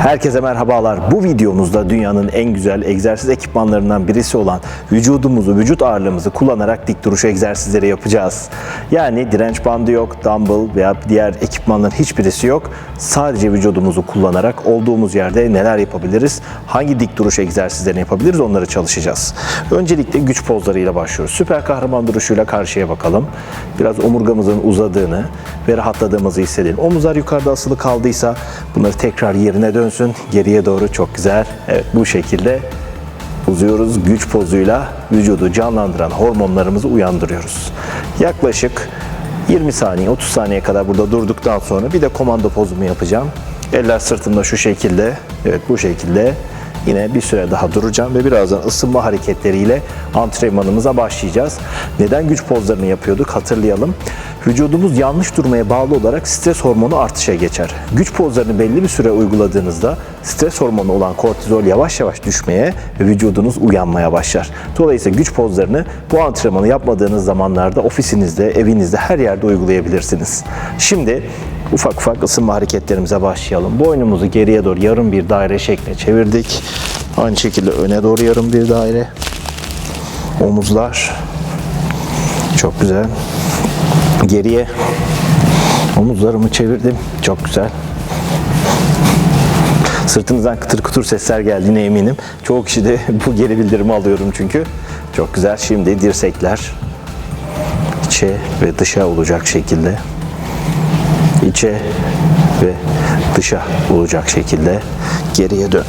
Herkese merhabalar. Bu videomuzda dünyanın en güzel egzersiz ekipmanlarından birisi olan vücudumuzu, vücut ağırlığımızı kullanarak dik duruş egzersizleri yapacağız. Yani direnç bandı yok, dumbbell veya diğer ekipmanların hiçbirisi yok. Sadece vücudumuzu kullanarak olduğumuz yerde neler yapabiliriz, hangi dik duruş egzersizlerini yapabiliriz onları çalışacağız. Öncelikle güç pozlarıyla başlıyoruz. Süper kahraman duruşuyla karşıya bakalım. Biraz omurgamızın uzadığını ve rahatladığımızı hissedelim. Omuzlar yukarıda asılı kaldıysa bunları tekrar yerine dönsün. Geriye doğru çok güzel. Evet bu şekilde uzuyoruz. Güç pozuyla vücudu canlandıran hormonlarımızı uyandırıyoruz. Yaklaşık 20 saniye 30 saniye kadar burada durduktan sonra bir de komando pozumu yapacağım. Eller sırtımda şu şekilde. Evet bu şekilde. Yine bir süre daha duracağım ve birazdan ısınma hareketleriyle antrenmanımıza başlayacağız. Neden güç pozlarını yapıyorduk hatırlayalım. Vücudumuz yanlış durmaya bağlı olarak stres hormonu artışa geçer. Güç pozlarını belli bir süre uyguladığınızda stres hormonu olan kortizol yavaş yavaş düşmeye ve vücudunuz uyanmaya başlar. Dolayısıyla güç pozlarını bu antrenmanı yapmadığınız zamanlarda ofisinizde, evinizde her yerde uygulayabilirsiniz. Şimdi ufak ufak ısınma hareketlerimize başlayalım. Boynumuzu geriye doğru yarım bir daire şekline çevirdik. Aynı şekilde öne doğru yarım bir daire. Omuzlar. Çok güzel. Geriye omuzlarımı çevirdim. Çok güzel. Sırtınızdan kıtır kutur sesler geldiğine eminim. Çoğu kişi de bu geri bildirimi alıyorum çünkü. Çok güzel. Şimdi dirsekler içe ve dışa olacak şekilde içe ve dışa olacak şekilde geriye dön.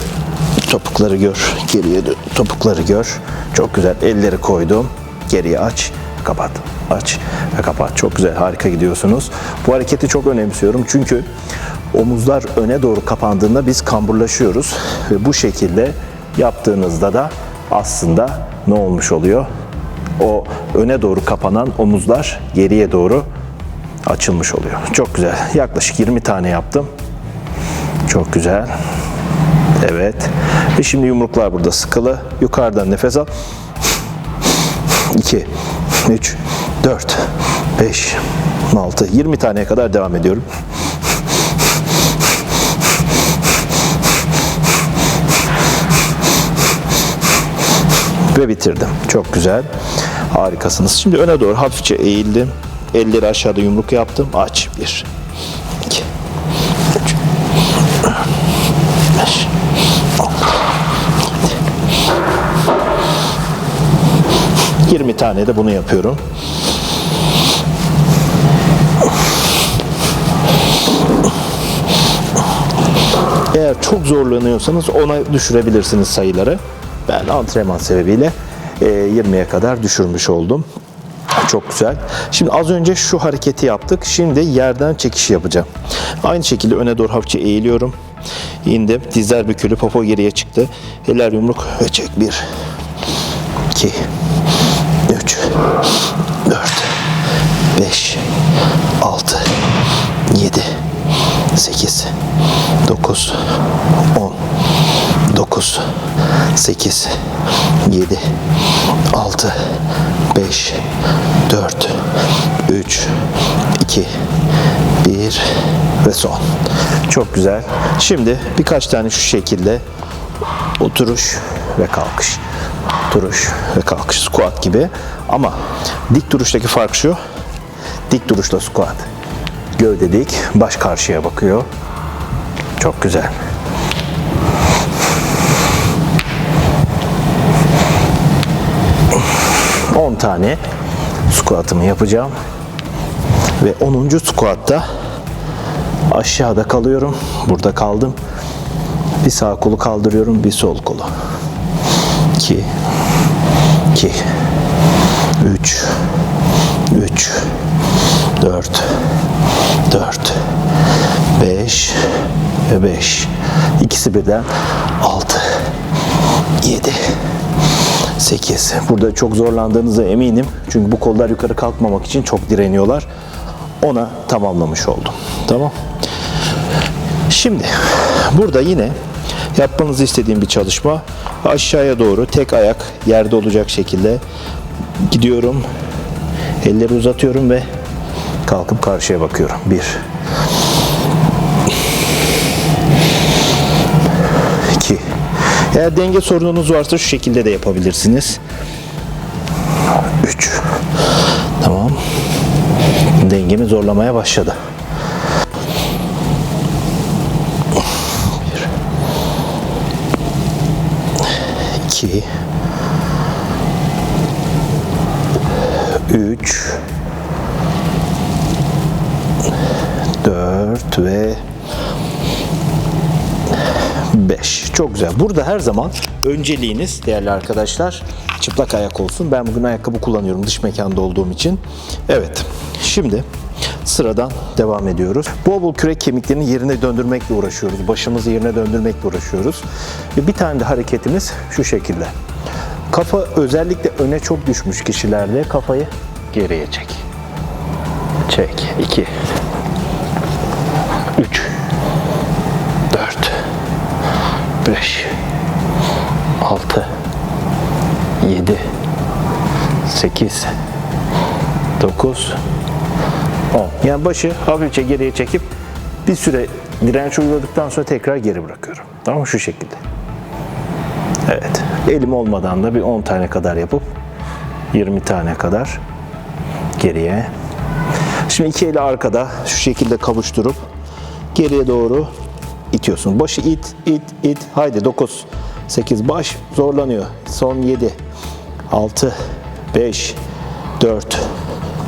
Topukları gör, geriye dön. Topukları gör. Çok güzel. Elleri koydum. Geriye aç, kapat. Aç ve kapat. Çok güzel. Harika gidiyorsunuz. Bu hareketi çok önemsiyorum çünkü omuzlar öne doğru kapandığında biz kamburlaşıyoruz ve bu şekilde yaptığınızda da aslında ne olmuş oluyor? O öne doğru kapanan omuzlar geriye doğru açılmış oluyor. Çok güzel. Yaklaşık 20 tane yaptım. Çok güzel. Evet. Ve şimdi yumruklar burada sıkılı. Yukarıdan nefes al. 2, 3, 4, 5, 6, 20 taneye kadar devam ediyorum. Ve bitirdim. Çok güzel. Harikasınız. Şimdi öne doğru hafifçe eğildim. Elleri aşağıda yumruk yaptım. Aç. 1, 2, 3, 5, 20 tane de bunu yapıyorum. Eğer çok zorlanıyorsanız ona düşürebilirsiniz sayıları. Ben antrenman sebebiyle e, 20'ye kadar düşürmüş oldum. Çok güzel. Şimdi az önce şu hareketi yaptık. Şimdi yerden çekiş yapacağım. Aynı şekilde öne doğru hafifçe eğiliyorum. İndim. Dizler bükülü. Popo geriye çıktı. Eller yumruk ve çek. 1 2 3 4 5 6 7 8 9 10 9 8 7 6 5 4 3 2 1 ve son. Çok güzel. Şimdi birkaç tane şu şekilde oturuş ve kalkış. Oturuş ve kalkış. Squat gibi. Ama dik duruştaki fark şu. Dik duruşla squat. Gövde dik, baş karşıya bakıyor. Çok güzel. On tane squat'ımı yapacağım. Ve 10. squat'ta aşağıda kalıyorum. Burada kaldım. Bir sağ kolu kaldırıyorum, bir sol kolu. 2 2 3 3 4 4 5 ve 5 İkisi birden 6 7 8 Burada çok zorlandığınıza eminim. Çünkü bu kollar yukarı kalkmamak için çok direniyorlar. Ona tamamlamış oldum. Tamam. Şimdi burada yine yapmanızı istediğim bir çalışma. Aşağıya doğru tek ayak yerde olacak şekilde gidiyorum. Elleri uzatıyorum ve kalkıp karşıya bakıyorum. Bir. Eğer denge sorununuz varsa şu şekilde de yapabilirsiniz. 3 Tamam. Dengemi zorlamaya başladı. 1 2 3 4 ve 5. Çok güzel. Burada her zaman önceliğiniz değerli arkadaşlar çıplak ayak olsun. Ben bugün ayakkabı kullanıyorum dış mekanda olduğum için. Evet. Şimdi sıradan devam ediyoruz. Bol bol kürek kemiklerini yerine döndürmekle uğraşıyoruz. Başımızı yerine döndürmekle uğraşıyoruz. Ve bir tane de hareketimiz şu şekilde. Kafa özellikle öne çok düşmüş kişilerde kafayı geriye çek. Çek. 2 3 4 5 6 7 8 9 10 Yani başı hafifçe geriye çekip bir süre direnç uyguladıktan sonra tekrar geri bırakıyorum. Tamam? Şu şekilde. Evet. Elim olmadan da bir 10 tane kadar yapıp 20 tane kadar geriye. Şimdi iki eli arkada şu şekilde kavuşturup geriye doğru itiyorsun. Başı it, it, it. Haydi 9, 8 baş zorlanıyor. Son 7, 6, 5, 4,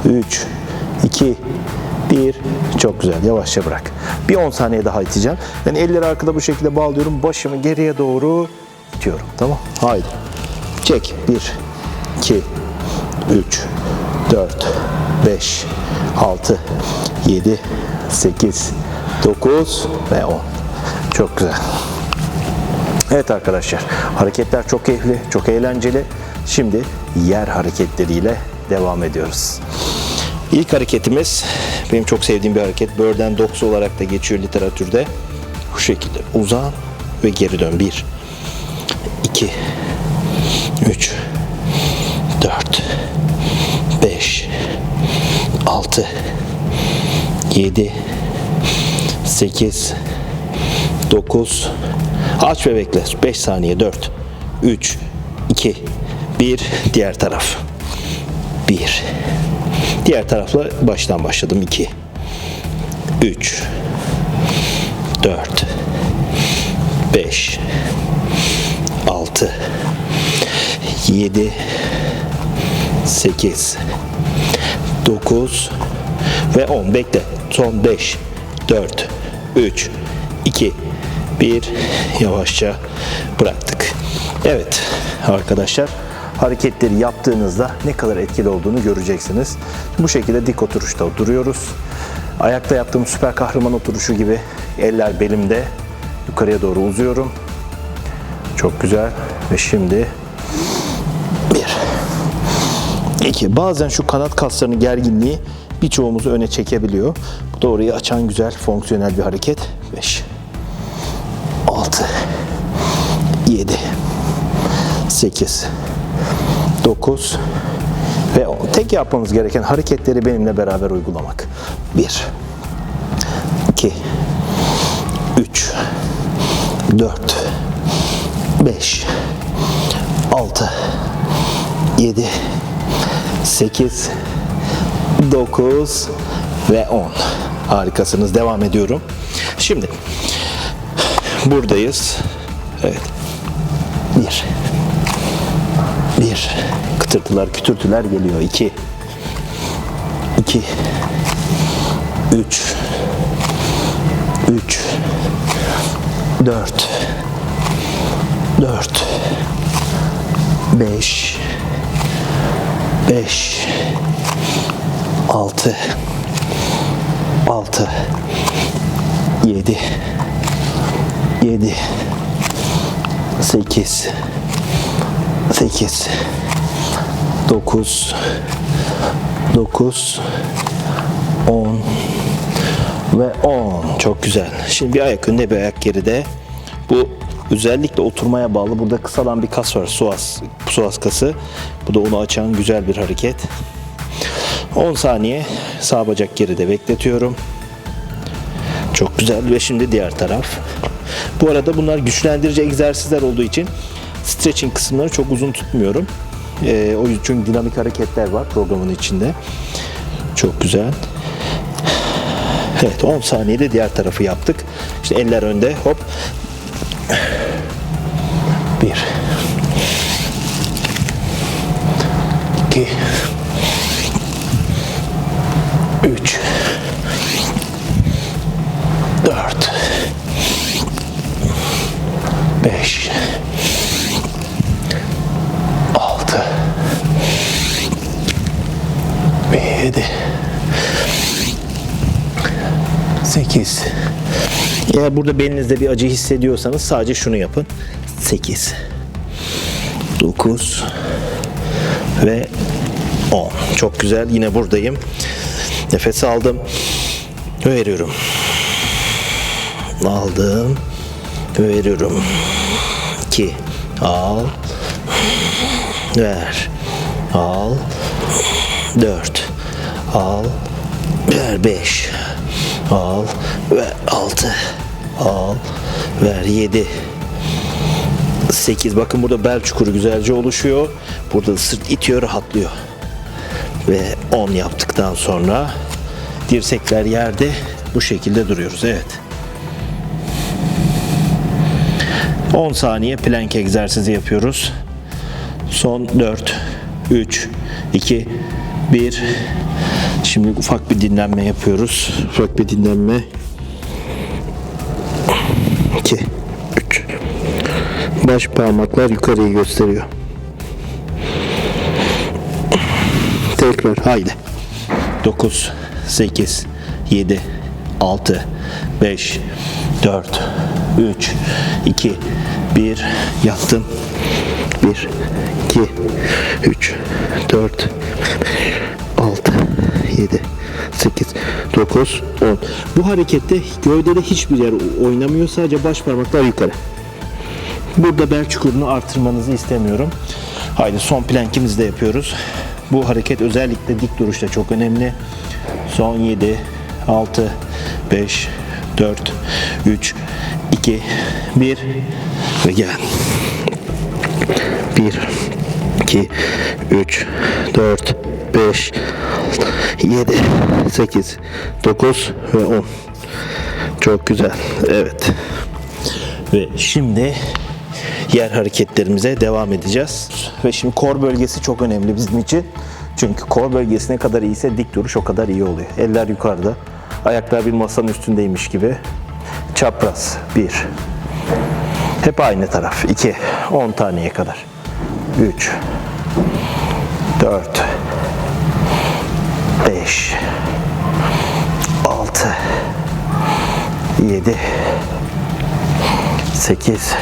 3, 2, 1. Çok güzel. Yavaşça bırak. Bir 10 saniye daha iteceğim. Ben elleri arkada bu şekilde bağlıyorum. Başımı geriye doğru itiyorum. Tamam. Haydi. Çek. 1, 2, 3, 4, 5, 6, 7, 8, 9 ve 10. Çok güzel. Evet arkadaşlar, hareketler çok keyifli, çok eğlenceli. Şimdi yer hareketleriyle devam ediyoruz. İlk hareketimiz benim çok sevdiğim bir hareket. Burden Dogs olarak da geçiyor literatürde. Bu şekilde uzan ve geri dön. 1 2 3 4 5 6 7 8 9 aç ve bekle. 5 saniye. 4 3 2 1 diğer taraf. 1 diğer tarafla baştan başladım. 2 3 4 5 6 7 8 9 ve 10 bekle. Son 5 4 3 2 1 yavaşça bıraktık. Evet arkadaşlar hareketleri yaptığınızda ne kadar etkili olduğunu göreceksiniz. Bu şekilde dik oturuşta duruyoruz. Ayakta yaptığım süper kahraman oturuşu gibi eller belimde. Yukarıya doğru uzuyorum. Çok güzel. Ve şimdi bir 2. Bazen şu kanat kaslarının gerginliği birçoğumuzu öne çekebiliyor. Bu da orayı açan güzel, fonksiyonel bir hareket. 5 6 7 8 9 ve 10. Tek yapmamız gereken hareketleri benimle beraber uygulamak. 1 2 3 4 5 6 7 8 9 ve 10 harikasınız devam ediyorum şimdi buradayız. Evet. 1 1 kıtırtılar kütürtüler geliyor. 2 2 3 3 4 4 5 5 6 6 7 7 8 8 9 9 10 ve 10 çok güzel. Şimdi bir ayak önde bir ayak geride. Bu özellikle oturmaya bağlı. Burada kısalan bir kas var. Psoas, psoas kası. Bu da onu açan güzel bir hareket. 10 saniye sağ bacak geride bekletiyorum. Çok güzel ve şimdi diğer taraf. Bu arada bunlar güçlendirici egzersizler olduğu için stretching kısımları çok uzun tutmuyorum. E, o yüzden dinamik hareketler var programın içinde. Çok güzel. Evet 10 saniyede diğer tarafı yaptık. İşte eller önde hop. 1 2 Dört. Beş. Altı. Ve yedi. 8 Eğer burada belinizde bir acı hissediyorsanız sadece şunu yapın. 8 9 ve 10. Çok güzel. Yine buradayım. Nefes aldım. Veriyorum. Aldım. Veriyorum. 2 Al. Ver. Al. 4 Al. Ver 5 Al ve 6 Al ver 7 8 bakın burada bel çukuru güzelce oluşuyor. Burada sırt itiyor rahatlıyor. Ve 10 yaptıktan sonra dirsekler yerde bu şekilde duruyoruz. Evet. 10 saniye plank egzersizi yapıyoruz. Son 4 3 2 1 Şimdi ufak bir dinlenme yapıyoruz. Ufak bir dinlenme. 2 3 Baş parmaklar yukarıyı gösteriyor. Tekrar haydi. 9 8 7 6 5 4 3 2 1 yattım. 1 2 3 4 6 7 8 9 10 Bu harekette gövdede hiçbir yer oynamıyor. Sadece baş parmaklar yukarı. Burada bel çukurunu artırmanızı istemiyorum. Haydi son plankimizi de yapıyoruz. Bu hareket özellikle dik duruşta çok önemli. Son 7 6 5 4 3 2 1 ve gel. 1 2 3 4 5 7 8 9 ve 10 çok güzel. Evet. Ve şimdi yer hareketlerimize devam edeceğiz. Ve şimdi kor bölgesi çok önemli bizim için. Çünkü kor bölgesi ne kadar iyiyse dik duruş o kadar iyi oluyor. Eller yukarıda. Ayaklar bir masanın üstündeymiş gibi çapraz 1 hep aynı taraf 2 10 taneye kadar. 3 4 5 6 7 8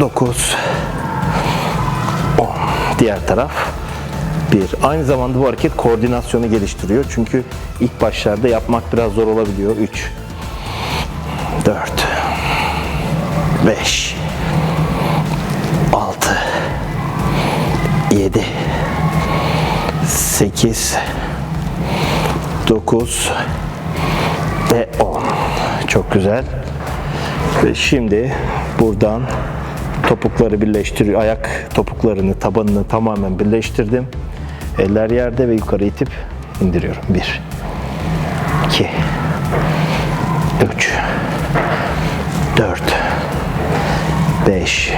9 10 Diğer taraf 1. Aynı zamanda bu hareket koordinasyonu geliştiriyor. Çünkü ilk başlarda yapmak biraz zor olabiliyor. 3 4 5 6 7 8 9 ve 10 çok güzel. Ve şimdi buradan topukları birleştiriyor. Ayak topuklarını tabanını tamamen birleştirdim. Eller yerde ve yukarı itip indiriyorum. 1 2 3 4 5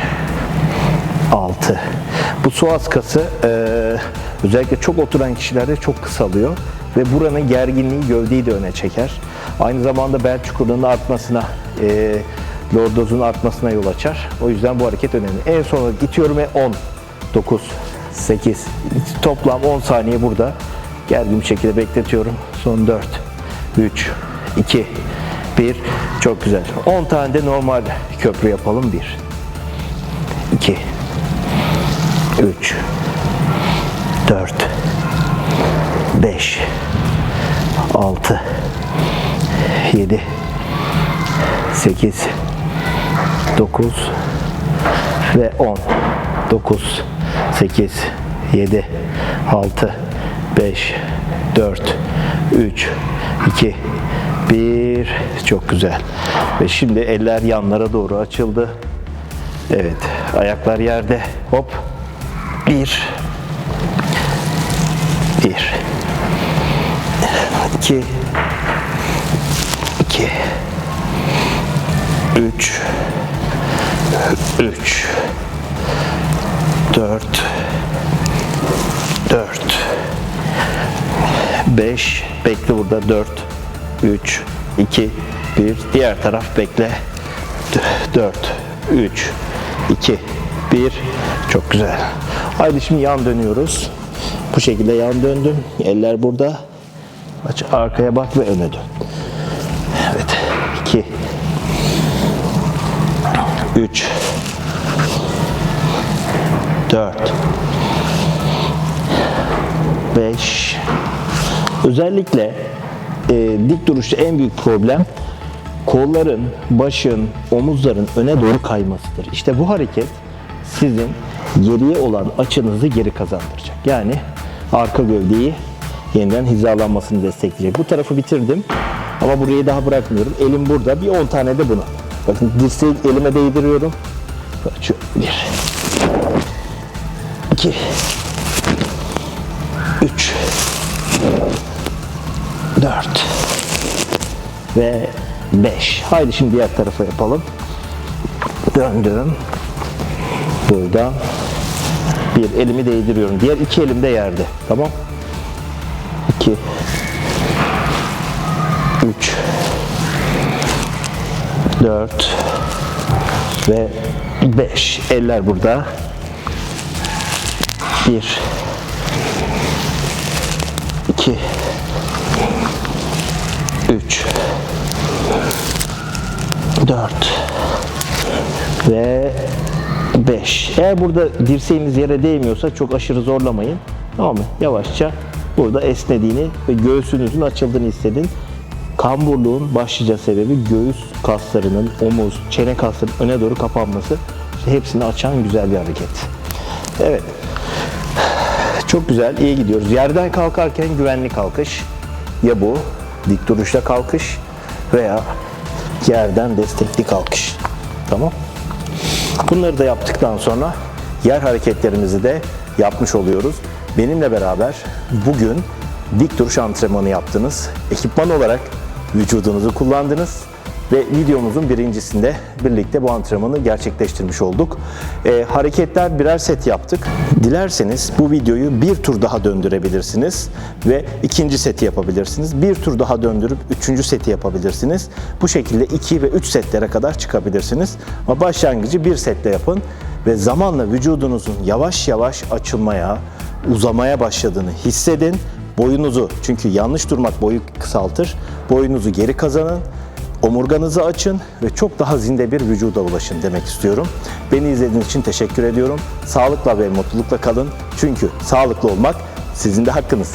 6 bu psoas kası e, özellikle çok oturan kişilerde çok kısalıyor ve buranın gerginliği gövdeyi de öne çeker. Aynı zamanda bel çukurunun artmasına, e, lordozun artmasına yol açar. O yüzden bu hareket önemli. En son itiyorum ve 10, 9, 8, toplam 10 saniye burada gergin bir şekilde bekletiyorum. Son 4, 3, 2, 1. Çok güzel. 10 tane de normal köprü yapalım. 1, 2, 3 4 5 6 7 8 9 ve 10 9 8 7 6 5 4 3 2 1 Bir, çok güzel. Ve şimdi eller yanlara doğru açıldı. Evet, ayaklar yerde. Hop. Bir. Bir. İki. İki. Üç. Üç. Dört. Dört. Beş. Bekle burada. Dört. Üç. iki, Bir. Diğer taraf bekle. Dört. Üç. İki, Bir. Çok güzel. Haydi şimdi yan dönüyoruz. Bu şekilde yan döndüm. Eller burada. Aç arkaya bak ve öne dön. Evet. 2 3 4 5 Özellikle e, dik duruşta en büyük problem kolların, başın, omuzların öne doğru kaymasıdır. İşte bu hareket sizin geriye olan açınızı geri kazandıracak. Yani arka gövdeyi yeniden hizalanmasını destekleyecek. Bu tarafı bitirdim ama burayı daha bırakmıyorum. Elim burada. Bir 10 tane de bunu. Bakın dirseği elime değdiriyorum. Şu bir. iki, Üç. Dört. Ve beş. Haydi şimdi diğer tarafa yapalım. Döndüm. Buradan bir elimi değdiriyorum. Diğer iki elim de yerde. Tamam. 2 3 4 ve 5 eller burada 1 2 3 4 ve 5. Eğer burada dirseğiniz yere değmiyorsa çok aşırı zorlamayın. Tamam mı? Yavaşça burada esnediğini ve göğsünüzün açıldığını hissedin. Kamburluğun başlıca sebebi göğüs kaslarının, omuz, çene kaslarının öne doğru kapanması. İşte hepsini açan güzel bir hareket. Evet. Çok güzel, iyi gidiyoruz. Yerden kalkarken güvenli kalkış. Ya bu, dik duruşta kalkış veya yerden destekli kalkış. Tamam. Bunları da yaptıktan sonra yer hareketlerimizi de yapmış oluyoruz. Benimle beraber bugün dik duruş antrenmanı yaptınız. Ekipman olarak vücudunuzu kullandınız ve videomuzun birincisinde birlikte bu antrenmanı gerçekleştirmiş olduk. Ee, hareketler birer set yaptık. Dilerseniz bu videoyu bir tur daha döndürebilirsiniz ve ikinci seti yapabilirsiniz. Bir tur daha döndürüp üçüncü seti yapabilirsiniz. Bu şekilde 2 ve 3 setlere kadar çıkabilirsiniz. Ama başlangıcı bir setle yapın ve zamanla vücudunuzun yavaş yavaş açılmaya, uzamaya başladığını hissedin. Boyunuzu, çünkü yanlış durmak boyu kısaltır. Boyunuzu geri kazanın. Omurganızı açın ve çok daha zinde bir vücuda ulaşın demek istiyorum. Beni izlediğiniz için teşekkür ediyorum. Sağlıkla ve mutlulukla kalın. Çünkü sağlıklı olmak sizin de hakkınız.